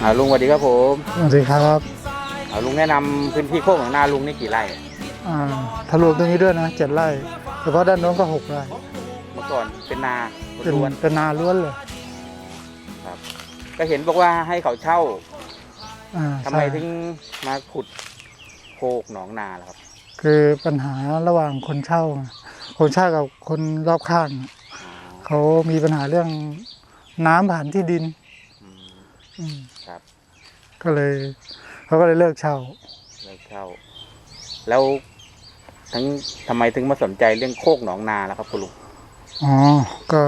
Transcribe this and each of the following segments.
อฟ้าอ่าลุงสวัสดีครับผมสวัสดีครับอ่าลุงแนะนำพื้นที่โคกของนาลุงนี่กี่ไร่อ่าถ้ารวมตรงนี้ด้วยนะเจ็ดไร่เฉพาะด้านโน้นก็หกไร่เมื่อก่อนเป็นนาเป็นล้วนเป็นนาล้วนเลยๆครับก็เห็นบอกว่าให้เขาเช่าอ่าทำไมใช่ถึงมาขุดโคกหนองนาล่ะครับคือปัญหาระหว่างคนเช่า คนเช่ากับคนรอบข้าง อ๋อเขามีปัญหาเรื่องน้ำผ่านที่ดิน อืมอืมครับก็เลยเขาก็เลยเลิกเช่า เลยเช่า แล้วทั้งทำไมถึงมาสนใจเรื่องโคกหนองนาล่ะครับคุณลุงอ๋อ ก็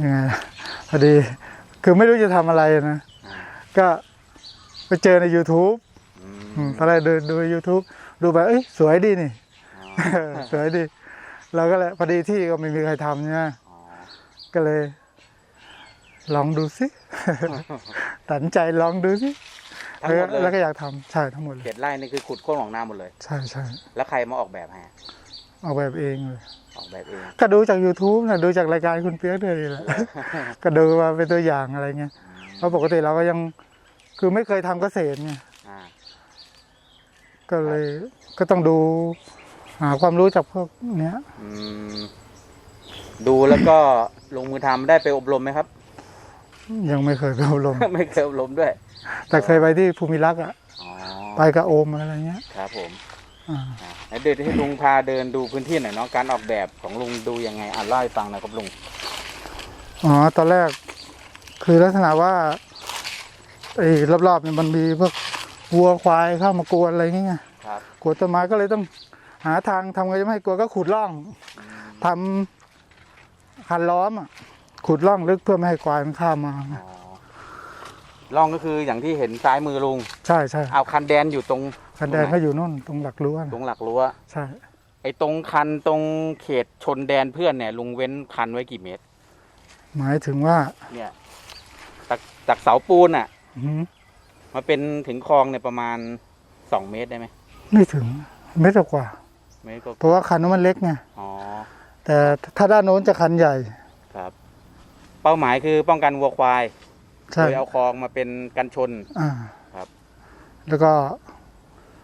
ยังไงล่ะพอดี คือไม่รู้จะทำอะไรนะอ่าก็ไปเจอใน YouTube อือืมมตอนแรกดูดู YouTube ดูไปเอ้ยสวยดีนี่ อ๋อ สวยดี เราก็เลยพอดีที่ก็ไม่มีใครทำใช่ไหมอ๋อก็เลย ลองดูสิตัดสินใจลองดูสิทั้งหมดแล้วเลก็ยอยากทำใช่ทั้งหมดเลยเจ็ดไร่นี่คือขุดโคกหนองนาหมดเลย ใช่ใช่แล้วใครมาออกแบบให้เอาแบบเองเลยออกแบบเองก็ดูจาก YouTube นะดูจากรายการคุณเปียกด้วยนี่แหละก็ดูมาเป็นตัวอย่างอะไรเงี้ยเพราะปกติเราก็ยังคือไม่เคยทำเกษตรไงอ่าก็เลยก็ต้องดูหาความรู้จากพวกเนี้ยอืมดูแล้วก็ลงมือทำได้ไปอบรมไหมครับ ยังไม่เคยไปอบรม ไม่เคยอบรมด้วย แต่เคยไปที่ภูมิรักษ์อะอ๋อไปกับโอมอะไรเงี้ยครับผมอ่าอะแล้วเดี๋ยวให้ลุงพาเดินดูพื้นที่หน่อยเนาะการออกแบบของลุงดูยังไงอ่านเล่าให้ฟังหนะครับลุงอ๋อตอนแรก คือลักษณะว่าไอ้รอบๆเนี่ยมันมีพวกวัวควายเข้ามากวนอะไรเงี้ยครับกวนต้นไม้ก็เลยต้องหาทางทำไงจะไม่ให้กลัวก็ขุดร่องทำคันล้อมอะ ขุดร่องลึกเพื่อไม่ให้ควายมันข้ามมาอ๋อร่องก็คืออย่างที่เห็นซ้ายมือลุง ใช่ใช่เอาคันแดนอยู่ตรงคันแดงก็อยู่นู่นตรงหลักรั้วตรนะงหลักรั้ว ใช่ ไอ้ตรงคันตรงเขตชนแดนเพื่อนเนี่ยลุงเว้นคันไว้กี่เมตร หมายถึงว่า เนี่ยจากจากเสาปูนอะอื้อหือมาเป็นถึงคลองเนี่ยประมาณสองเมตรได้ไหม ไม่ถึงเมตรกว่าเมตรก็เพราะว่าคันนั้นมันเล็กไงอ๋อแต่ถ้าด้านโน้นจะคันใหญ่ครับ เป้าหมายคือป้องกันวัวควายใช่โดยเอาคลองมาเป็นกันชน อ่าครับ แล้วก็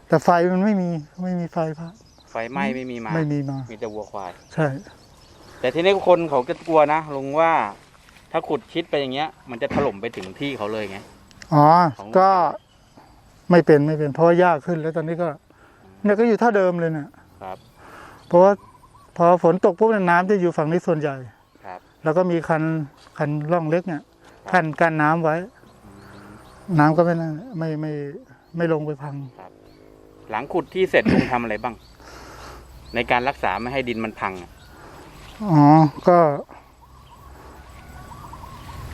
แต่ไฟมันไม่มีไม่มีไฟพระไฟไหม้ไม่มีมา ไม่มีมา มีแต่วัวควาย ใช่ แต่ทีนี้คนเขาจะกลัวนะลุงว่าถ้าขุดชิดไปอย่างเงี้ย มันจะถล่มไปถึงที่เขาเลยไง อ๋อ ของ ก็ไม่เป็นไม่เป็นเพราะว่ายากขึ้นแล้วตอนนี้ก็ เนี่ยก็อยู่เท่าเดิมเลยเนี่ยครับ เพราะว่าพอฝนตกปุ๊บเนี่ยน้ำจะอยู่ฝั่งนี้ส่วนใหญ่ครับ แล้วก็มีคันคันร่องเล็กเนี่ยคันกั้นน้ำไว้ น้ำก็ไม่น่าไม่ไม่ไม่ลงไปพังหลังขุดที่เสร็จลุงทำอะไรบ้าง ในการรักษาไม่ให้ดินมันพังอะอ๋อก็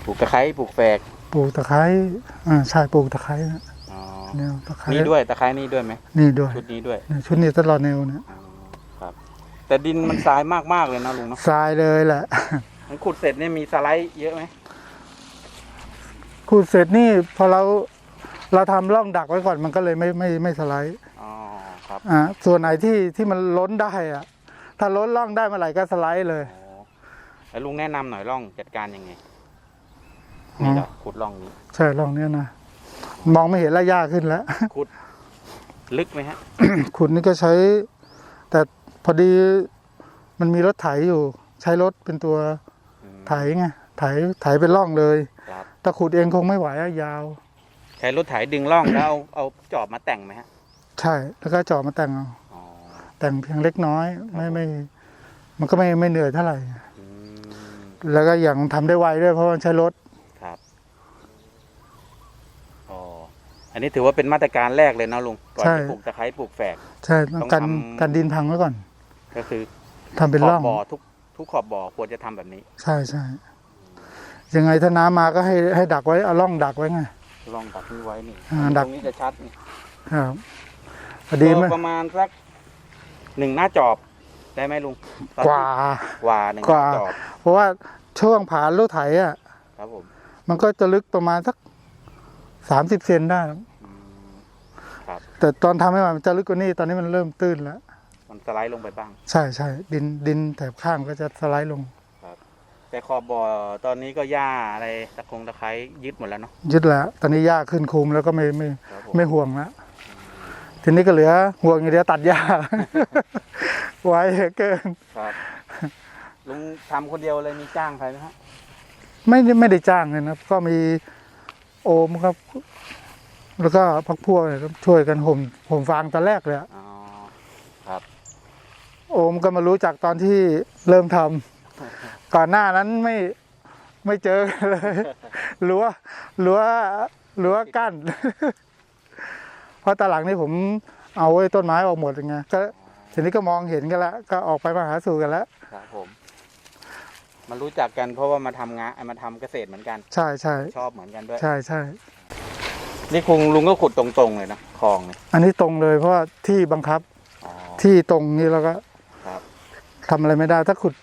ปลูกตะไคร้ปลูกแฝกปลูกตะไคร้อ่าใช่ปลูกตะไคร้นะอ๋อแนวตะไคร้นี่ด้วยตะไคร้นี่ด้วยไหมนี่ด้วยชุดนี้ด้วยเนี่ยชุดนี้ตลอดแนวเนี่ยอ๋อครับ แต่ดินมันทรายมากๆเลยนะลุงเนาะทรายเลยแหละ มันขุดเสร็จเนี่ยมีสไลด์เยอะไหมขุดเสร็จนี่พอเราเราทำร่องดักไว้ก่อนมันก็เลยไม่ไม่ไม่สไลด์อ๋อครับอ่าส่วนไหนที่ที่มันล้นได้อะถ้าล้นร่องได้เมื่อไหร่ก็สไลด์เลยอ๋อแล้วลุงแนะนำหน่อยร่องจัดการยังไงอ๋อนี่เหรอขุดร่องนี้ ใช่ร่องเนี้ยนะมองไม่เห็นและยากขึ้นแล้ว ขุด ลึกไหมฮะขุดนี่ก็ใช้ แต่พอดีมันมีรถไถอยู่ ใช้รถเป็นตัวอืม ไถไงไถไถเป็นร่องเลยครับ ถ้าขุดเองคงไม่ไหวอะยาว ใช้รถไถดึงร่องแล้วเอาเอาจอบมาแต่งไหมฮะใช่ แล้วก็เจาะมาแต่งเอาอ๋อ แต่งเพียงเล็กน้อยไม่ไม่ มันก็ไม่ไม่เหนื่อยเท่าไหร่ อืม แล้วก็อย่างทำได้ไวด้วยเพราะมันใช้รถ ครับ อ๋อ อันนี้ถือว่าเป็นมาตรการแรกเลยนะลุง ก่อนใช่ จะปลูกตะไคร้ปลูกแฝก ใช่ต้องกันต้องทำ กันดินพังไว้ก่อนก็คือทำเป็นขอร่บองบ่อทุก ทุกขอบบ่อควรจะทำแบบนี้ ใช่ใช่ยังไงถ้าน้ำมาก็ให้ให้ดักไว้เอาล่องดักไว้ไงลองดักนี้ไว้นี่อ่าดักตรงนี้จะชัดนี่ครับพอดีไหมก็ประมาณสักหนึ่งหน้าจอบได้ไหมลุงกว่ากว่าหนึ่งกหว่าน้าจอบเพราะว่าช่วงผานรถไถอะ ครับผม มันก็จะลึกประมาณสักสามสิบเซนได้อืมครับแต่ตอนทำให้มันจะลึกกว่านี้ ตอนนี้มันเริ่มตื้นแล้ว มันสไลด์ลงไปบ้าง ใช่ใช่ดินดินแถบข้างก็จะสไลด์ลง แต่ขอบบ่อตอนนี้ก็หญ้าอะไรตะคงตะไคร้ยึดหมดแล้วเนาะยึดแล้ว ตอนนี้หญ้าขึ้นคุมแล้วก็ไม่ไม่ครับผมไม่ห่วงแล้วทีนี้ก็เหลือห่วงอย่างเดียวตัดหญ้า ไว้เหลือเกิน ครับลุงทำคนเดียวเลยมีจ้างใครไหมฮะไม่ได้ไม่ได้จ้างเลยนะก็มีโอมครับ แล้วก็พักพวกเนี่ยก็ช่วยกันห่มห่มฟางตอนแรกเลยอะอ๋อครับ โอมก็มารู้จักตอนที่เริ่มทำก่อนหน้านั้นไม่ไม่เจอกันเลยรั้วรั้วรั้วกั้น เพราะตอนหลังนี่ผมเอาไอ้ต้นไม้ออกหมดไงก็ทีนี้ก็มองเห็นกันแล้วก็ออกไปมาหาสู่กันแล้วครับผมมารู้จักกันเพราะว่ามาทำงานมาทำเกษตรเหมือนกัน ใช่ใช่ชอบเหมือนกันด้วย ใช่ใช่นี่คงลุงก็ขุดตรงๆเลยนะคลองเนี่ยอันนี้ตรงเลยเพราะว่าที่บังคับอ๋อที่ตรงนี้แล้วก็ครับ ทำอะไรไม่ได้ ถ้าขุด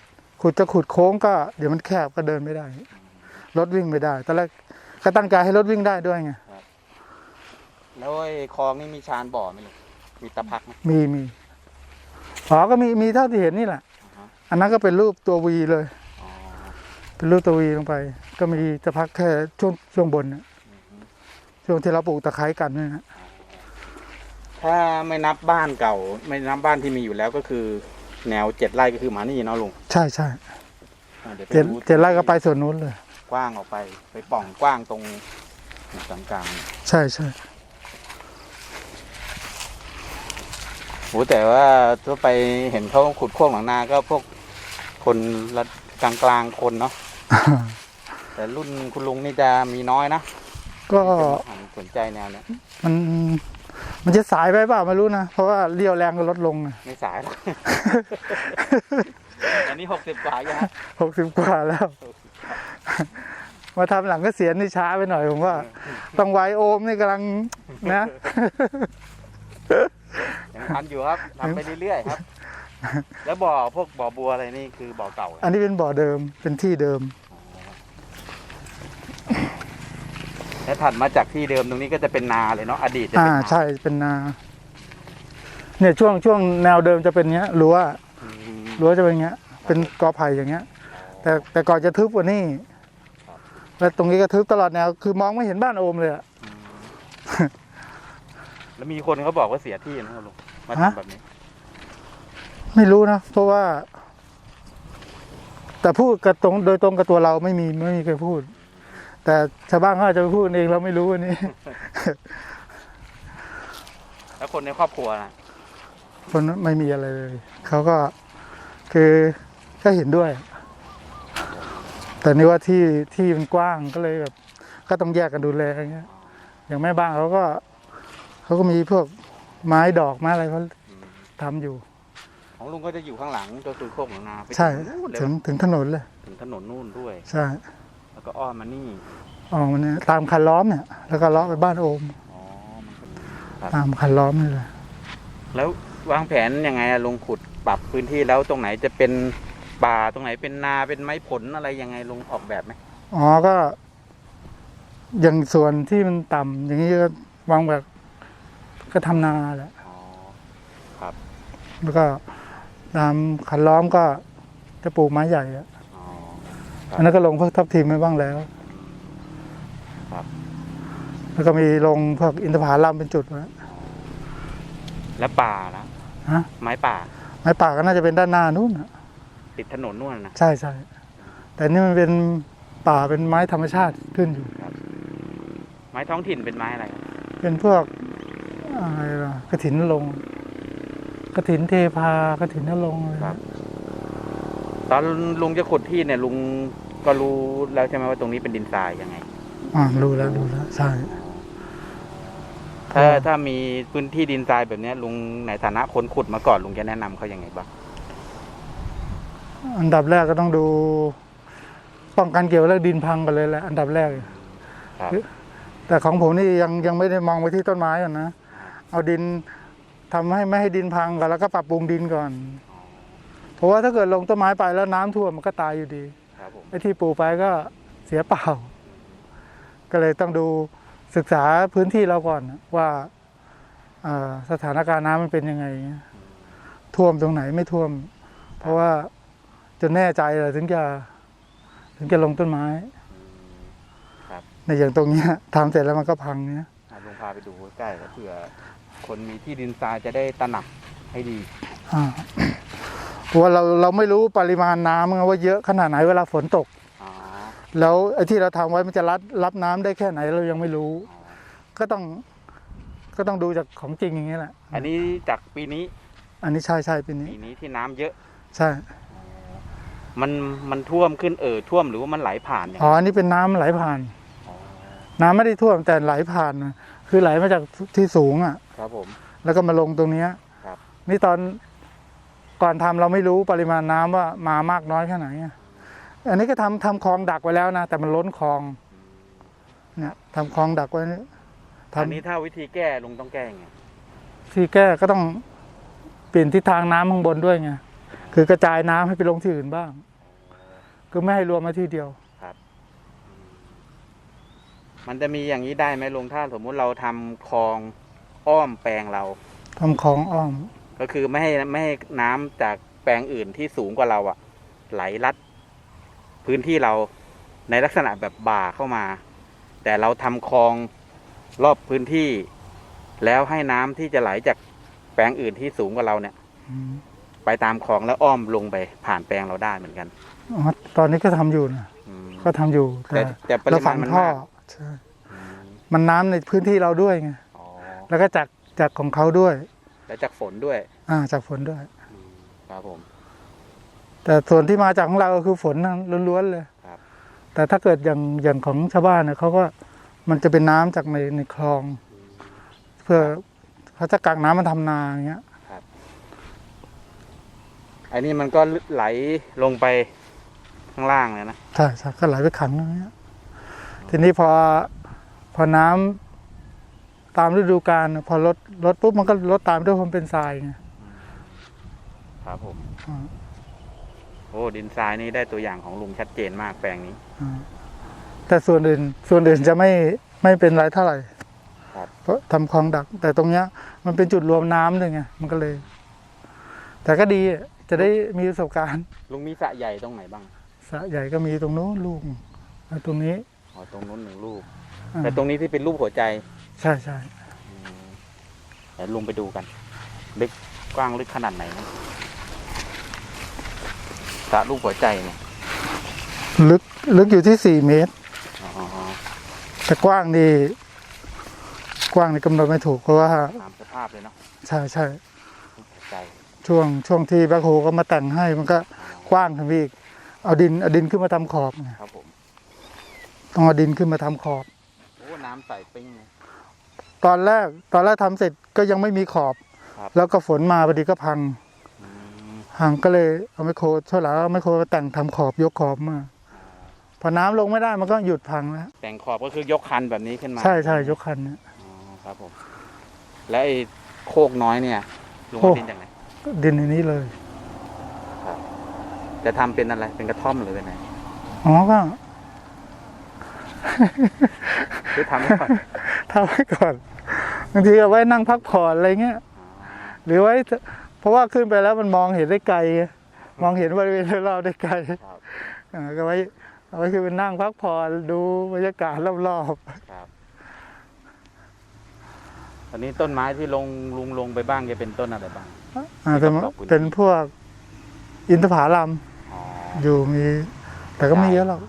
ขุดจะขุดโค้งก็เดี๋ยวมันแคบก็เดินไม่ได้ รถวิ่งไม่ได้ตอนแรกก็ตั้งใจให้รถวิ่งได้ด้วยไงแล้วไอ้คลองนี่มีชานบ่อไหมลุงมีตะพักไหมมีมีอ๋อก็มีมีเท่าที่เห็นนี่แหละอ่าฮะอันนั้นก็เป็นรูปตัววีเลยอ๋อเป็นรูปตัววีลงไป ก็มีจะพักแค่ช่วงช่วงบนน่ะช่วงที่เราปลูกตะไคร้กันนี่นะถ้าไม่นับบ้านเก่า ไม่นับบ้านที่มีอยู่แล้วก็คือ แนวเจ็ดไร่ก็คือหมานี่เนาะลุงใช่ใช่อ่าเดี๋ยวไปเจ็ดดูเจ็ดไร่ก็ไปส่วนนู้นเลย กว้างออกไป ไปปล่องกว้างตรงกลางกลางใช่ใช่ๆโหแต่ว่าถ้าไปเห็นเขาขุดโค้งหลังนาก็พวกคนระกลางกลางๆคนเนาะแต่รุ่นคุณลุงนี่จะมีน้อยนะก็ที่มาสนใจแนวเนี้ยมัน มันจะสายไปเปล่าไม่รู้นะ เพราะว่าเรี่ยวแรงก็ลดลงไม่สายหรอก อันนี้หกสิบกว่ายังฮะหกสิบกว่าแล้ว มาทำหลังก็เสียนนี่ช้าไปหน่อยผมว่า ต้องไวโอมนี่กำลังนะ ยังทันอยู่ครับทำไปเรื่อยๆครับ แล้วบ่อพวกบ่อบัวอะไรนี่คือบ่อเก่าเหรออันนี้เป็นบ่อเดิมเป็นที่เดิม แล้วถัดมาจากที่เดิมตรงนี้ก็จะเป็นนาเลยเนาะอดีตจะอ่าเป็นนาใช่เป็นนา เนี่ยช่วงช่วงแนวเดิมจะเป็นเงี้ยรั้วอืมรั้วจะเป็นเงี้ย เป็นกอไผ่อย่างเงี้ย แต่แต่ก่อนจะทึบกว่านี่แล้วตรงนี้ก็ทึบตลอดแนวคือมองไม่เห็นบ้านโอมเลยอะอืมแล้วมีคนเขาบอกว่าเสียที่นะครับลุงมาฮะ ทำแบบนี้ไม่รู้นะเพราะว่า แต่พูดกับตรงโดยตรงกับตัวเราไม่มีไม่มีใครพูด แต่ชาวบ้านเขาอาจจะไปพูดเองเราไม่รู้อันนี้ แล้วคนในครอบครัวนะคนไม่มีอะไรเลย เขาก็คือก็เห็นด้วย แต่นี่ว่าที่ที่มันกว้างก็เลยแบบ ก็ต้องแยกกันดูแลอย่างเงี้ย อย่างแม่บ้านเขาก็เขาก็มีพวกไม้ดอกไม้อะไรเขาอืมทำอยู่ ของลุงก็จะอยู่ข้างหลังก็คือโคกหลังนาไปใช่ ถึงนู่นเลยถึงถึงถนนเลย ถึงถนนนู่นด้วย ใช่แล้ว ก็อ้อมมานี่ออกมาเนี่ยตามคันล้อมเนี่ย แล้วก็ล้อไปบ้านโอม อ๋อมันก็ตามคันล้อมนี่เลยแล้ววางแผนยังไงอะลุงขุดปรับพื้นที่แล้วตรงไหนจะเป็นป่าตรงไหนเป็นนาเป็นไม้ผลอะไรยังไงลุงออกแบบไหมอ๋อก็ อย่างส่วนที่มันต่ำอย่างนี้ก็วางแบบก็ทำนาแหละอ๋อแล้วก็ตามคันล้อมก็จะปลูกไม้ใหญ่อะ อ๋ออันนั้นก็ลงพวกทับทิมไปบ้างแล้วครับ แล้วก็มีลงพวกอินทผลัมเป็นจุดไว้แล้วป่าละฮะไม้ป่า ไม้ป่าก็น่าจะเป็นด้านหน้านู้นน่ะติดถนนนู่นนะใช่ใช่แต่นี่มันเป็นป่าเป็นไม้ธรรมชาติขึ้นอยู่ ไม้ท้องถิ่นเป็นไม้อะไรครับเป็นพวกอะไรล่ะกระถินลงค์กระถินเทพากระถินนลงค์อะไรครับ ตอนลุงจะขุดที่เนี่ยลุงก็รู้แล้วใช่ไหมว่าตรงนี้เป็นดินทรายยังไง อ่ารู้แล้วรู้แล้วใช่ถ้าอ๋อถ้ามีพื้นที่ดินทรายแบบเนี้ย ลุงในฐานะคนขุดมาก่อนลุงจะแนะนำเขายังไงบ้างอันดับแรกก็ต้องดู ป้องกันเกี่ยวกับเรื่องดินพังกันเลยแหละอันดับแรก ครับ แต่ของผมนี่ยังยังไม่ได้มองไปที่ต้นไม้ก่อนนะ เอาดินทำให้ไม่ให้ดินพังก่อนแล้วก็ปรับปรุงดินก่อน เพราะว่าถ้าเกิดลงต้นไม้ไปแล้วน้ำท่วมมันก็ตายอยู่ดีครับผมไอ้ที่ปลูกไปก็เสียเปล่า ก็เลยต้องดูศึกษาพื้นที่เราก่อนว่าเอ่อสถานการณ์น้ำมันเป็นยังไง ท่วมตรงไหนไม่ท่วม เพราะว่าจนแน่ใจเลยถึงจะถึงจะลงต้นไม้ครับในอย่างตรงเนี้ยทำเสร็จแล้วมันก็พังเนี้ยอะลุงพาไปดูใกล้ๆแล้วเผื่อคนมีที่ดินทรายจะได้ตระหนักให้ดีอ่าเพราะ ว่าเราเราไม่รู้ปริมาณน้ำไงว่าเยอะขนาดไหนเวลาฝนตก อ๋อแล้วไอ้ที่เราทำไว้มันจะรับรับน้ำได้แค่ไหนเรายังไม่รู้อ๋อก็ต้องก็ต้องดูจากของจริงอย่างนี้แหละ อันนี้จากปีนี้อันนี้ใช่ใช่ปีนี้ ปีนี้ที่น้ำเยอะ ใช่ มันมันท่วมขึ้นเอ่อท่วมหรือว่ามันไหลผ่านเนี่ยอ๋อ อันนี้เป็นน้ำไหลผ่านอ๋อน้ำไม่ได้ท่วมแต่ไหลผ่านนะคือไหลมาจากที่สูงอะ ครับผม แล้วก็มาลงตรงเนี้ยครับ นี่ตอน ก่อนทำเราไม่รู้ปริมาณน้ำว่ามามากน้อยแค่ไหนอะอันนี้ก็ทำทำคลองดักไว้แล้วนะ แต่มันล้นคลองเนี่ยทำคลองดักไว้นี่ทำอันนี้ถ้าวิธีแก้ลุงต้องแก้ยังไงที่แก้ก็ต้องเปลี่ยนทิศทางน้ำข้างบนด้วยไงคือกระจายน้ำให้ไปลงที่อื่นบ้างคือไม่ให้รวมมาที่เดียวมันจะมีอย่างนี้ได้ไหมลุงถ้าสมมุติเราทำคลองอ้อมแปลงเราทำคลองอ้อม ก็คือไม่ให้ไม่ให้น้ำจากแปลงอื่นที่สูงกว่าเราอะไหลลัดพื้นที่เราในลักษณะแบบบ่าเข้ามา แต่เราทำคลองรอบพื้นที่ แล้วให้น้ำที่จะไหลจากแปลงอื่นที่สูงกว่าเราเนี่ยอืมไปตามคลองแล้วอ้อมลงไปผ่านแปลงเราได้เหมือนกันอ๋อตอนนี้ก็ทำอยู่นะอืมก็ทำอยู่ แต่แต่แต่ปเราริฝัมาณงมันท่อมากใช่อืมมันน้ำในพื้นที่เราด้วยไงอ๋อแล้วก็จากจากของเขาด้วย แล้วจากฝนด้วยอ่าจากฝนด้วยอืมครับผม แต่ส่วนที่มาจากของเราก็คือฝนล้วนๆเลยครับ แต่ถ้าเกิดอย่างอย่างของชาวบ้านเนี่ยเขาก็มันจะเป็นน้ำจากในในคลอง เพื่อเขาจะกักน้ำมาทำนาอย่างเงี้ยอันนี้มันก็ไหลลงไปข้างล่างเลยนะใช่ใช่ก็ไหลไปขังอย่างเงี้ยทีนี้พอพอน้ำ ตามฤดูกาลพอลดลดปุ๊บมันก็ลดตามด้วยความเป็นทรายไงครับผมอ่าโอ้ดินทรายนี่ได้ตัวอย่างของลุงชัดเจนมากแปลงนี้ อ่าแต่ส่วนอื่นส่วนอื่นจะไม่ไม่เป็นไรเท่าไหร่ครับ เพราะทำคลองดัก แต่ตรงเนี้ย มันเป็นจุดรวมน้ำด้วยไงมันก็เลย แต่ก็ดีอะจะได้มีประสบการณ์ลุงมีสระใหญ่ตรงไหนบ้างสระใหญ่ก็มีตรงโน้นลูกแล้วตรงนี้อ๋อตรงนู้นหนึ่งลูก อ่าแต่ตรงนี้ที่เป็นรูปหัวใจ ใช่ใช่อืมเดี๋ยวลุงไปดูกัน ลึกกว้างลึกขนาดไหนนะสระรูปหัวใจเนี่ยลึกลึกอยู่ที่สี่เมตร อ๋อแต่กว้างนี่กว้างนี่กำหนดไม่ถูกเพราะว่า ตามสภาพเลยเนาะใช่ใช่รูปหัวใจช่วงช่วงที่แบ็คโฮก็มาแต่งให้มันก็อ๋อกว้างขึ้นไปอีกเอาดินเอาดินขึ้นมาทำขอบไงครับผม ต้องเอาดินขึ้นมาทำขอบ โอ้ น้ำใสปิ้งเลย ตอนแรกตอนแรกทำเสร็จก็ยังไม่มีขอบครับแล้วก็ฝนมาพอดีก็พังอืมพังก็เลยเอาไมโครช่วยหลังเอาไมโครมาแต่งทำขอบยกขอบมาพอน้ำลงไม่ได้มันก็หยุดพังแล้วแต่งขอบก็คือยกคันแบบนี้ขึ้นมา ใช่ใช่ยกคันเนี่ยอ๋อครับผมและไอ้โคกน้อยเนี่ยลุงโอ้เอาดินจากไหนก็ดินในนี้เลยจะทำเป็นอะไรเป็นกระท่อมหรือเป็นไงอ๋อก็คือทำให้ก่อนทำไว้ก่อน บางทีเอาไว้นั่งพักผ่อนอะไรเงี้ยหรือไว้ เพราะว่าขึ้นไปแล้วมันมองเห็นได้ไกลไงมองเห็นบริเวณรอบๆได้ไกลครับอ่าก็ไว้เอาไว้คือเป็นนั่งพักผ่อนดูบรรยากาศรอบครับตอนนี้ต้นไม้ที่ลงลุงลงไปบ้างจะเป็นต้นอะไรบ้างๆอ่าเป็นที่รอบๆพื้นที่เป็นพวกอินทผลัมอ๋ออยู่มี แต่ก็ไม่เยอะหรอก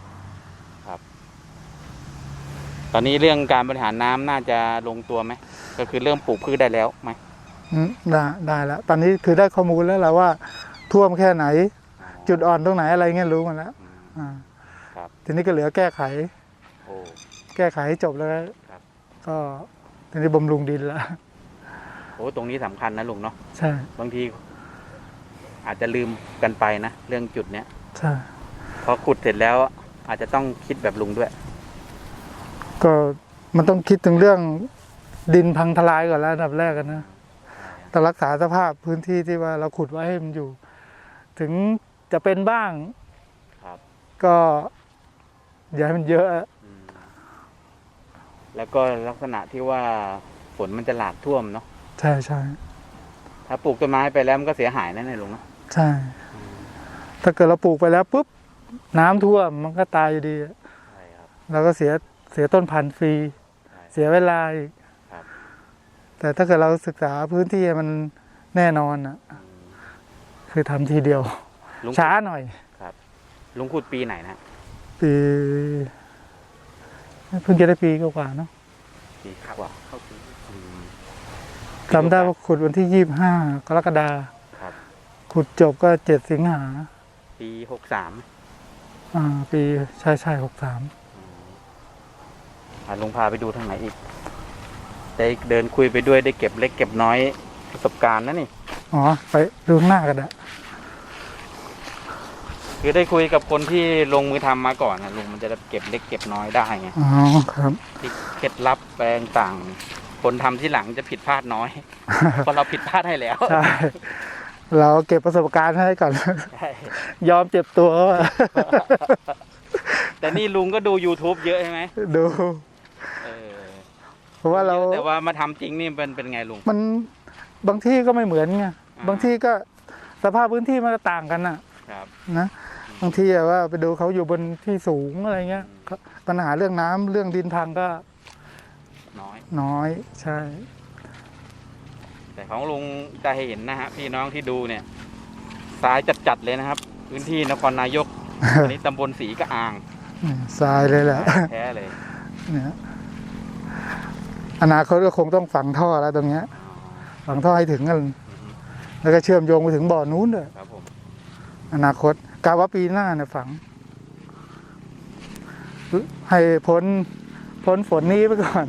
ตอนนี้เรื่องการบริหารน้ำน่าจะลงตัวไหม ก็คือเริ่มปลูกพืชได้แล้วไหมอืมได้ได้แล้ว ตอนนี้คือได้ข้อมูลแล้วแหละว่าท่วมแค่ไหน จุดอ่อนตรงไหนอะไรเงี้ยรู้หมาแล้วอืมอ่าครับทีนี้ก็เหลือแก้ไขโอ้แก้ไขให้จบแล้วครับก็ทีนี้บำรุงดินแล้วโหตรงนี้สำคัญนะลุงเนาะใช่บางที อาจจะลืมกันไปนะเรื่องจุดเนี้ยใช่พอขุดเสร็จแล้ว อาจจะต้องคิดแบบลุงด้วย ก็มันต้องคิดถึงเรื่อง ดินพังทลายก่อนแล้วอันดับแรกกันนะต้องรักษาสภาพพื้นที่ที่ว่าเราขุดไว้ให้มันอยู่ ถึงจะเป็นบ้าง ครับ ก็อย่าให้มันเยอะ อืมแล้วก็ลักษณะที่ว่าฝนมันจะหลากท่วมเนาะใช่ใช่ถ้าปลูกต้นไม้ไปแล้วมันก็เสียหายแน่ๆลุงเนาะใช่ ถ้าเกิดเราปลูกไปแล้วปุ๊บน้ำท่วมมันก็ตายอยู่ดี ใช่ครับ เราก็เสียเสียต้นพันธุ์ฟรี ใช่ เสียเวลาอีกครับ แต่ถ้าเกิดเราศึกษาพื้นที่ให้มันแน่นอนอะอืมคือทำทีเดียว ลุงช้าหน่อยลุงขุดปีไหนนะปีเพิ่งจะได้ปีกว่าๆเนาะปีกว่าเข้าปีอืม จำได้ว่าขุดวันที่ยี่บห้ากรกฎาครับ ขุดจบก็เจ็ดสิงหาปีหกสามอ่า ปีใช่ใช่หกสามลุงพาไปดูทางไหนอีก ได้เดินคุยไปด้วยได้เก็บเล็กเก็บน้อยประสบการณ์นะนี่ อ๋อ ไปดูข้างหน้ากันอะคือได้คุยกับคนที่ลงมือทำมาก่อนนะลุงมันจะได้เก็บเล็กเก็บน้อยได้ไงอ๋อครับ ที่เคล็ดลับแปลงต่าง คนทำที่หลังจะผิดพลาดน้อย เพราะเราผิดพลาดให้แล้วใช่ เราเก็บประสบการณ์ให้ก่อน ใช่ยอมเจ็บตัว แต่นี่ลุงก็ดู YouTube เยอะใช่ไหมดูเออ เพราะว่าเราแต่ว่ามาทำจริงนี่เป็นเป็นไงลุงมันบางที่ก็ไม่เหมือนไงอ่าบางที่ก็สภาพพื้นที่มันก็ต่างกันน่ะครับนะบางทีอะว่าไปดูเขาอยู่บนที่สูงอะไรเงี้ยอืมก็ปัญหาเรื่องน้ำเรื่องดินพังก็ น้อยน้อยใช่ แต่ของลุงจะเห็นนะฮะพี่น้องที่ดูเนี่ยทรายจัดๆเลยนะครับ พื้นที่นครนายกอันนี้ตำบลสีกระอ่างนี่ทรายเลยแหละแท้เลยเนี่ย อนาคตก็คงต้องฝังท่อแล้วตรงเนี้ย ฝังท่อให้ถึงกันแล้วก็เชื่อมโยงไปถึงบ่อนู้นเลยครับผมอนาคตกาว่าปีหน้าเนี่ยฝัง ให้พ้นพ้นฝนนี้ไปก่อน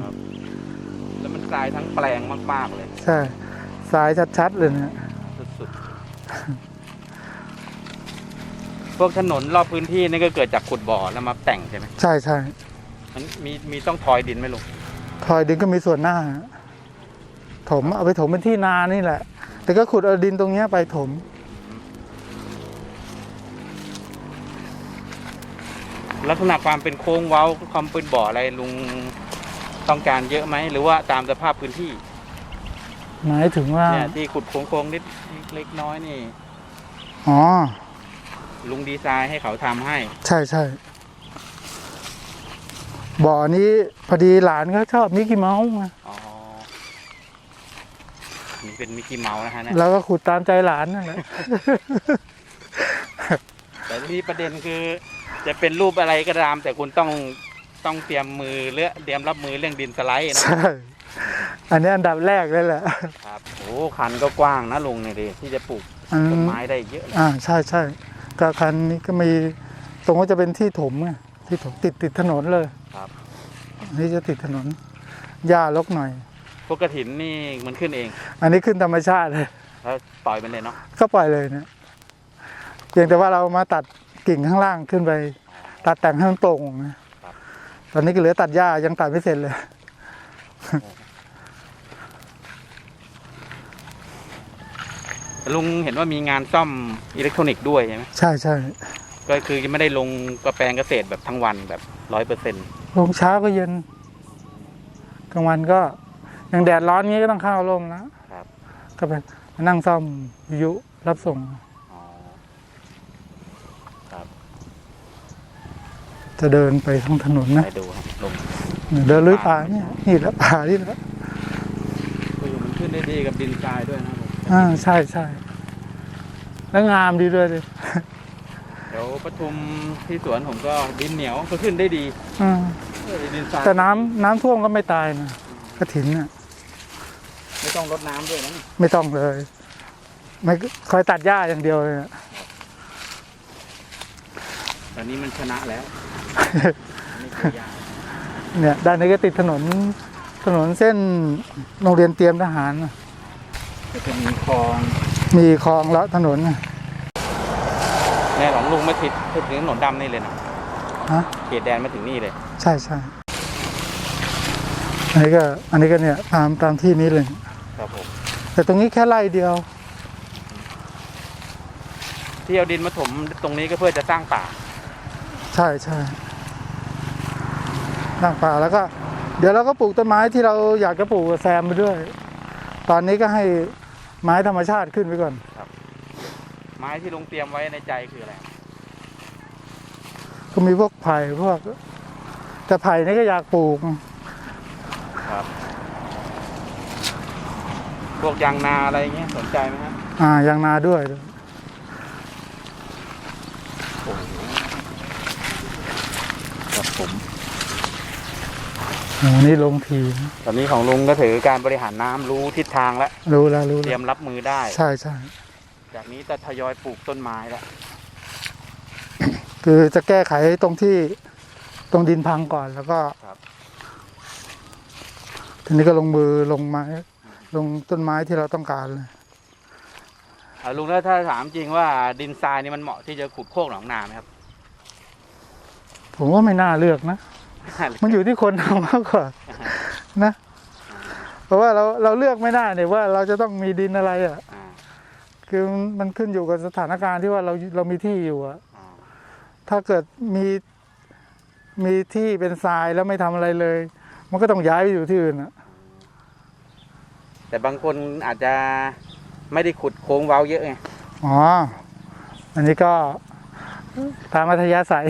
แล้วมันทรายทั้งแปลงมากๆเลย ใช่ทรายชัดๆเลยเนี่ยสุดๆพวกถนนรอบพื้นที่นี่ก็เกิดจากขุดบ่อแล้วมาแต่งใช่ไหมใช่ใช่มันมีมีต้องทอยดินไหมลุง ทอยดินก็มีส่วนหน้า ถมเอาไปถมเป็นที่นานี่แหละ แต่ก็ขุดเอาดินตรงเนี้ยไปถม ลักษณะความเป็นโค้งเว้าความเป็นบ่ออะไรลุงต้องการเยอะไหม หรือว่าตามสภาพพื้นที่หมายถึงว่าเนี่ยที่ขุดโค้งๆนิดเล็กน้อยนี่ อ๋อ ลุงดีไซน์ให้เขาทำให้ ใช่ใช่ บ่อนี้พอดีหลานเขาชอบมิกกี้เมาส์ไงอ๋อนี่เป็นมิกกี้เมาส์นะฮะเนี่ยแล้วก็ขุดตามใจหลานนั่นแหละ แต่ที่ประเด็นคือ จะเป็นรูปอะไรก็ตาม แต่คุณต้องต้องเตรียมมือเรื่องเตรียมรับมือเรื่องดินสไลด์นะใช่ อันนี้อันดับแรกเลยแหละครับโอ้คันก็กว้างนะลุงเนี่ยดิที่จะปลูกอันต้นไม้ได้เยอะเลยอ่าใช่ใช่ก็คันนี้ก็มีตรงก็จะเป็นที่ถมไงที่ถมติดติดถนนเลยครับ อันนี่จะติดถนนหญ้ารกหน่อย พวกกระถินนี่มันขึ้นเอง อันนี้ขึ้นธรรมชาติเลยแล้วปล่อยมันเลยเนาะก็ปล่อยเลยเนี่ยเพียงแต่ว่าเรามาตัดกิ่งข้างล่างขึ้นไป ตัดแต่งให้มันโปร่งนะครับตอนนี้ก็เหลือตัดหญ้ายังตัดไม่เสร็จเลย ลุงเห็นว่ามีงานซ่อมอิเล็กทรอนิกส์ด้วยใช่ไหมใช่ใช่ก็คือยังไม่ได้ลงกระแปลงเกษตรแบบทั้งวันแบบร้อยเปอร์เซ็นต์ ลงเช้าก็เย็นกลางวันก็อย่างแดดร้อนงี้ก็ต้องเข้าร่มแล้วครับ ก็ไปนั่งซ่อมวิทยุรับส่งอ๋อจะเดินไปทางถนนนะไปดูครับลงเดินลุยป่าเนี่ยนี่แหละป่านี่แหละคือมันขึ้นได้ดีกับดินทรายด้วยนะผมอ่าใช่ใช่แล้วงามดีด้วยดิเดี๋ยวปทุมที่สวนผมก็ดินเหนียวก็ขึ้นได้ดีอ่าเออดินทรายแต่น้ำน้ำท่วมก็ไม่ตายนะกระถินน่ะ ไม่ต้องรดน้ำด้วยนะไม่ต้องเลย ไม่คอยตัดหญ้าอย่างเดียวเลยอะตอนนี้มันชนะแล้วไม่เคยยากเนี่ย ด้านนี้ก็ติดถนน ถนนเส้นโรงเรียนเตรียมทหารน่ะจะเป็นคลองมีคลองแล้วถนนน่ะ แม่ของลุงไม่ติดถึงถนนดำนี่เลยนะฮะเขตแดนมาถึงนี่เลย ใช่ใช่อันนี้ก็อันนี้ก็เนี่ยตามตามที่นี้เลย ครับผม แต่ตรงนี้แค่ไร่เดียว ที่เอาดินมาถมตรงนี้ก็เพื่อจะสร้างป่า ใช่ใช่นั่งป่าแล้วก็ เดี๋ยวเราก็ปลูกต้นไม้ที่เราอยากจะปลูกแซมไปด้วย ตอนนี้ก็ให้ไม้ธรรมชาติขึ้นไปก่อน ไม้ที่ลุงเตรียมไว้ในใจคืออะไรก็มีพวกไผ่พวก แต่ไผ่นี่ก็อยากปลูกครับ พวกยางนาอะไรเงี้ยสนใจไหมฮะอ่ายางนาด้วยโอ้โหครับผมโอ้นี่ลงทีตอนนี้ของลุงก็ถือการบริหารน้ำรู้ทิศทางแล้วรู้แล้วรู้เตรีแล้ยวมรับมือได้ ใช่ใช่ จากนี้จะทยอยปลูกต้นไม้แล้วคือจะแก้ไขตรงที่ตรงดินพังก่อนแล้วก็ครับทีนี้ก็ลงมือลงไม้ลงต้นไม้ที่เราต้องการเลยอ่าลุงแล้วถ้าถามจริงว่าดินทรายนี่มันเหมาะที่จะขุดโคกหนองนาไหมครับ ผมว่าไม่น่าเลือกนะ มันอยู่ที่คนทำมากกว่านะ เพราะว่าเราเราเลือกไม่ได้เนี่ยว่าเราจะต้องมีดินอะไรอะอ่า คือมันมันขึ้นอยู่กับสถานการณ์ที่ว่าเราเรามีที่อยู่อะอ่าถ้าเกิดมีมีที่เป็นทรายแล้วไม่ทำอะไรเลย มันก็ต้องย้ายไปอยู่ที่อื่นอะแต่บางคนอาจจะไม่ได้ขุดโค้งเว้าเยอะไงอ๋อ อันนี้ก็ตามอัธยาศัย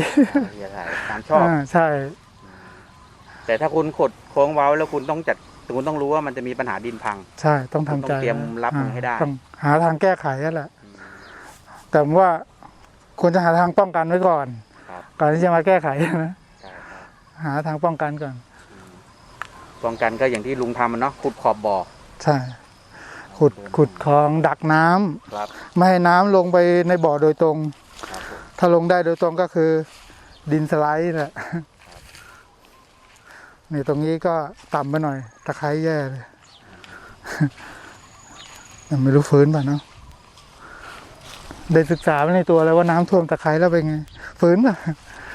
อย่าถ่ายตามชอบอ่าใช่ แต่ถ้าคุณขุดโค้งเว้าแล้วคุณต้องจัด คุณต้องรู้ว่ามันจะมีปัญหาดินพัง ใช่ต้องทำใจต้องเตรียมรับมือให้ได้ ต้องหาทางแก้ไขนั่นแหละ แต่ผมว่าควรจะหาทางป้องกันไว้ก่อน ครับก่อนที่จะมาแก้ไขนะใช่ครับหาทางป้องกันก่อน ป้องกันก็อย่างที่ลุงทำมันเนาะขุดขอบบ่อใช่ ขุดขุดคลองดักน้ำครับไม่ให้น้ำลงไปในบ่อโดยตรง ครับผมถ้าลงได้โดยตรงก็คือ ดินสไลด์แหละ นี่ตรงนี้ก็ต่ำไปหน่อย ตะไคร้แย่เลยยังไม่รู้ฟื้นป่ะเนาะได้ศึกษาไว้ในตัวแล้วว่าน้ำท่วมตะไคร้แล้วเป็นไง ฟื้นป่ะ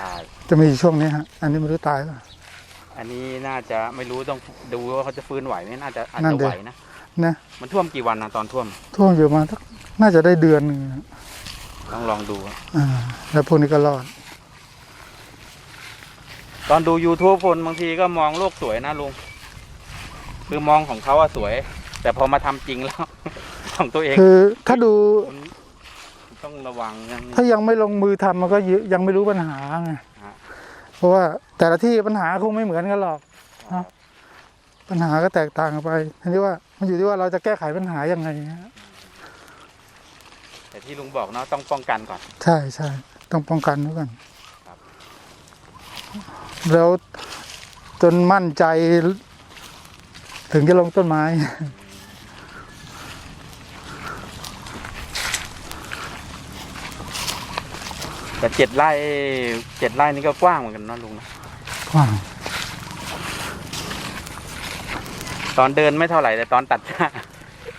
ตายจะมีอยู่ช่วงนี้ฮะ อันนี้ไม่รู้ตายป่ะอันนี้น่าจะไม่รู้ต้องดูว่าเขาจะฟื้นไหวไหมน่าจะอาจนั่จะนดิไหวนะนะมันท่วมกี่วันนะตอนท่วม ท่วมอยู่มาสักน่าจะได้เดือนหนึ่งอะต้องลองดูอ่าแล้วพวกนี้ก็รอด ตอนดู YouTube คนบางทีก็มองโลกสวยนะลุง คือมองของเขาอะสวย แต่พอมาทำจริงแล้ว ของตัวเองคือถ้าดูมันต้องระวังนะถ้ายังไม่ลงมือทำมันก็ยยังไม่รู้ปัญหาไงฮะ เพราะว่าแต่ละที่ปัญหาคงไม่เหมือนกันหรอกครับปัญหาก็แตกต่างกันไปทีนี้ว่ามันอยู่ที่ว่าเราจะแก้ไขปัญหายังไงฮะแต่ที่ลุงบอกเนาะต้องป้องกันก่อน ใช่ใช่ต้องป้องกันไว้ก่อนครับ แล้วจนมั่นใจ ถึงจะลงต้นไม้ แต่เจ็ดไร่เจ็ดไร่นี่ก็กว้างเหมือนกันเนาะลุงนะว้าวตอนเดินไม่เท่าไหร่แต่ตอนตัดหญ้า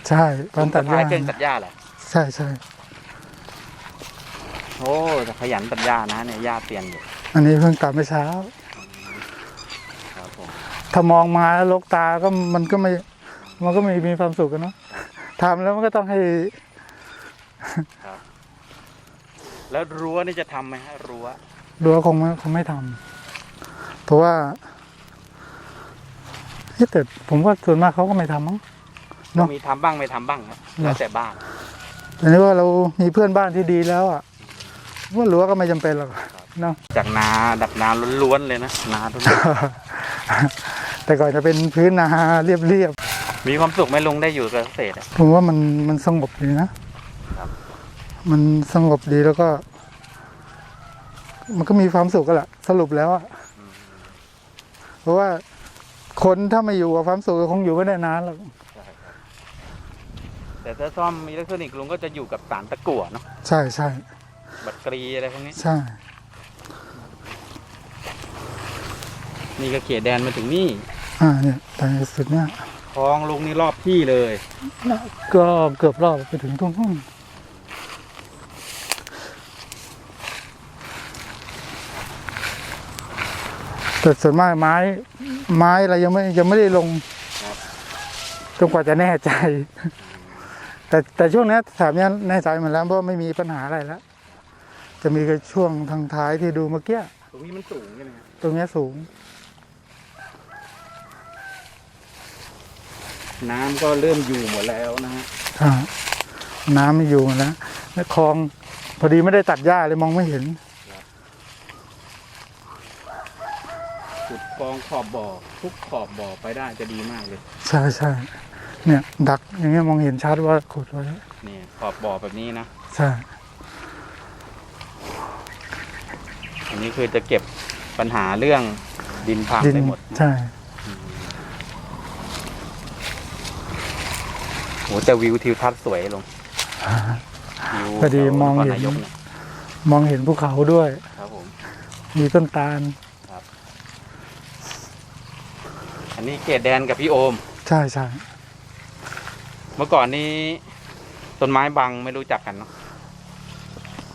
ใช่ตอนตัดหลุงก็ญ้าพายเครื่องตัดหญ้าแหละใช่ใช่โอ้แต่ขยันตัดหญ้านะเนี่ยหญ้าเปลี่ยนอยู่ อันนี้เพิ่งตัดเมื่อเช้าครับผม ถ้ามองมาแล้วลกตาก็มันก็ไม่ มันก็ไม่มีความสุขกันเนาะทำแล้วมันก็ต้องให้แล้วรั้วนี่จะทำไหมฮะรั้วรั้วคงไม่คงไม่ทำเพราะว่าเอ๊ะแต่ผมว่าส่วนมากเขาก็ไม่ทำมั้ง เนอะมีทำบ้างไม่ทำบ้างครับเนอะ แล้วแต่บ้าน แต่นี่ว่าเรามีเพื่อนบ้านที่ดีแล้วอะว่ารั้วก็ไม่จำเป็นหรอกเนาะ จากนาดักนาล้วนๆเลยนะนาทุก แต่ก่อนจะเป็นพื้นนาเรียบมีความสุขไหมลุงได้อยู่กับเกษตรอะ ๆผมว่ามันมันสงบดีนะครับมันสงบดีแล้วก็ มันก็มีความสุขก็แหละสรุปแล้วอะเพราะว่าคนถ้าไม่อยู่กับความสุขก็คงอยู่ไม่ได้นานหรอกแต่ถ้าซ่อมอิเล็กทรอนิกส์ลุงก็จะอยู่กับสารตะกั่วเนาะใช่ใช่บัตรกรีอะไรพวกนี้ใช่นี่ก็เขตแดนมาถึงนี่ อ่าเนี่ยแต่สุดเนี่ยคลองลุงนี่รอบที่เลย ก็เกือบรอบไปถึงทุ่งทุ่งแต่ส่วนมากไม้ ไม้อะไรยังไม่ยังไม่ได้ลงครับจนกว่าจะแน่ใจ แต่แต่ช่วงเนี้ยแถบเนี้ยแน่ใจหมดแล้วเพราะไม่มีปัญหาอะไรแล้ว จะมีแค่ช่วงทางท้ายที่ดูเมื่อกี้ ตรงนี้มันสูงใช่ไหมครับตรงเนี้ยสูง น้ำก็เริ่มอยู่หมดแล้วนะฮะอ่าน้ำไม่อยู่แล้วแล้วคลองพอดีไม่ได้ตัดหญ้าเลยมองไม่เห็น ขุดกองขอบบ่อ ทุกขอบบ่อไปได้จะดีมากเลยใช่ใช่เนี่ย ดักอย่างเงี้ยมองเห็นชัดว่าขุดไว้นี่ขอบบ่อแบบนี้นะ ใช่อันนี้คือจะเก็บปัญหาเรื่องดินพังดินไปหมด ใช่ โหแต่วิวทิวทัศน์สวยลงวิวพอดีมองแถวนครเห็นนายกเนี่ยมองเห็นภูเขาด้วย ครับผม มีต้นตาลอันนี้เกตแดนกับพี่โอม ใช่ใช่เมื่อก่อนนี้ต้นไม้บังไม่รู้จักกันเนาะ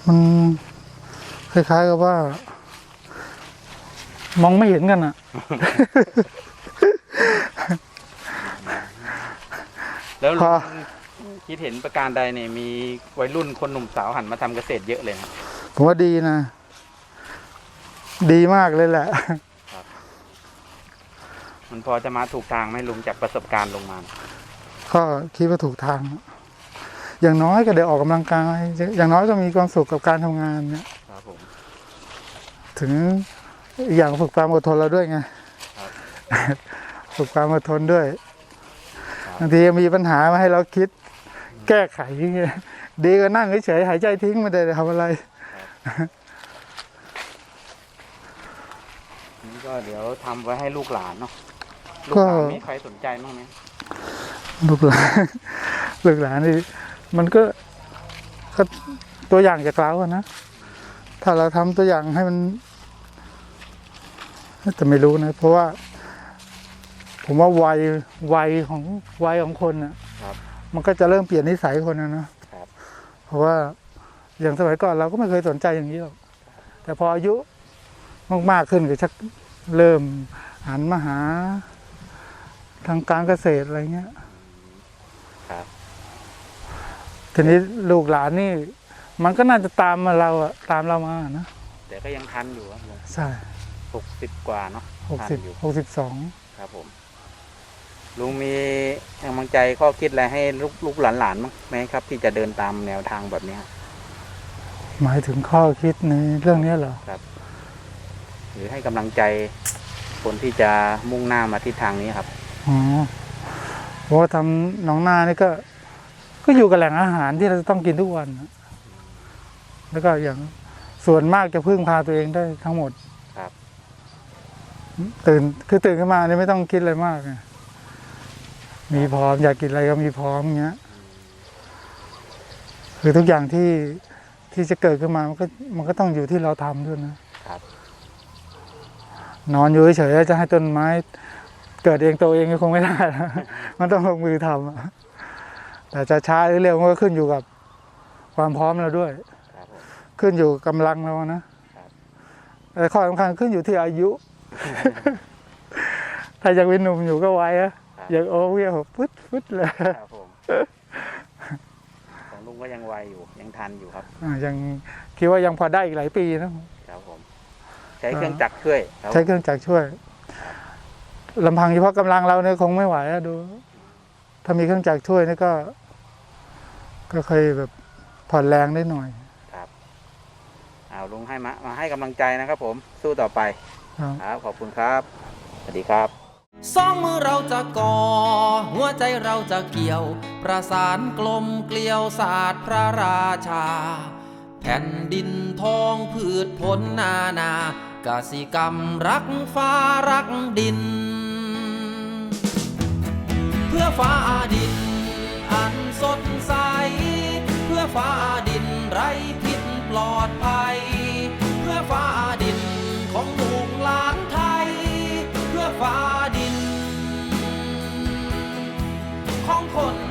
มันคล้ายๆกับว่า มองไม่เห็นกันอะ แล้วพอลุงคิดเห็นประการใดเนี่ยมีวัยรุ่นคนหนุ่มสาวหันมาทำเกษตรเยอะเลยนะผมว่าดีนะ ดีมากเลยแหละมันพอจะมาถูกทางไหมลุงจากประสบการณ์ลงมาก็คิดว่าถูกทาง อย่างน้อยก็ได้ออกกำลังกาย อย่างน้อยก็มีความสุขกับการทำงานเนี่ยครับผมถึงอีกอย่างฝึกความอดทนเราด้วยไงครับฝึกความอดทนด้วยครับบางทีมีปัญหามาให้เราคิดแก้ไขไงดีก็นั่งเฉยๆหายใจทิ้งไม่ได้ทำอะไรนี่ก็เดี๋ยวทำไว้ให้ลูกหลานเนาะลูก็กหลานมีใครสนใจบ้างไหมลูกหลานลูกหลานนี่มันก็ก็ตัวอย่างจากเราอะนะถ้าเราทำตัวอย่างให้มันแต่ไม่รู้นะ เพราะว่า ผมว่าวัยวัยของวัยของคนอะครับมันก็จะเริ่มเปลี่ยนนิสัยคนนะนะครับ เพราะว่าอย่างสมัยก่อนเราก็ไม่เคยสนใจอย่างนี้หรอกแต่พออายุมากๆขึ้นก็ชักเริ่มหันมาหา ทางการเกษตรอะไรเงี้ยครับทีนี้ลูกหลานนี่ มันก็น่าจะตามมาเราอะตามเรามานะแต่ก็ยังทันอยู่ครับลุงใช่หกสิบกว่าเนาะหกทันสิบอยู่หกสิบสองครับผม ลุงมีกำลังใจข้อคิดอะไรให้ลูกลูกหลานหลานๆบ้างไหมครับ ที่จะเดินตามแนวทางแบบนี้ครับหมายถึงข้อคิดในเรื่องนี้เหรอหรือให้กำลังใจคนที่จะมุ่งหน้ามาที่ทางนี้ครับอ๋อเพราะว่าทำหน้องนานี่ก็ ก็อยู่กับแหล่งอาหารที่เราจะต้องกินทุกวันนะแล้วก็อย่างส่วนมากจะพึ่งพาตัวเองได้ทั้งหมด ครับ ตื่นคือตื่นขึ้นมานี่ไม่ต้องคิดอะไรมากไง มีพร้อมอยากกินอะไรก็มีพร้อมอย่างเงี้ยคือทุกอย่างที่ที่จะเกิดขึ้นมามันก็มันก็ต้องอยู่ที่เราทำด้วยนะครับ นอนอยู่เฉยๆจะให้ต้นไม้ เกิดเองโตเองก็คงไม่ได้นะมันต้องลงมือทำอะแต่จะช้าหรือเร็วมันก็ขึ้นอยู่กับความพร้อมเราด้วยครับผมขึ้นอยู่กับกำลังเรานะครับแต่ข้อสำคัญขึ้นอยู่ที่อายุ ถ้ายังเป็นหนุ่มอยู่ก็ไว้อะครับอ ย่างโอ้เวียหกฟึดฟึดเลยครับผมของลุงก็ยังวัยอยู่ยังทันอยู่ครับอ่ายังคิดว่ายังพอได้อีกหลายปีนะครับผม ใช้เครื่องจักรช่วยครับใช้เครื่องจักรช่วยลำพังเฉพาะกำลังเราเนี่ยคงไม่ไหวอะดู ถ้ามีเครื่องจักรช่วยนี่ก็ ก็เคยแบบผ่อนแรงได้หน่อยเอาลุงให้มามาให้กำลังใจนะครับผมสู้ต่อไปครับครับขอบคุณครับสวัสดีครับ สองมือเราจะก่อ หัวใจเราจะเกี่ยว ประสานกลมเกลียวศาสตร์พระราชา แผ่นดินทองพืชผลนานากสิกรรมรักฟ้ารักดิน เพื่อฟ้าดิน อันสดใส เพื่อฟ้าดินไร้พิษปลอดภัย เพื่อฟ้าดินของลูกหลานไทย เพื่อฟ้า บา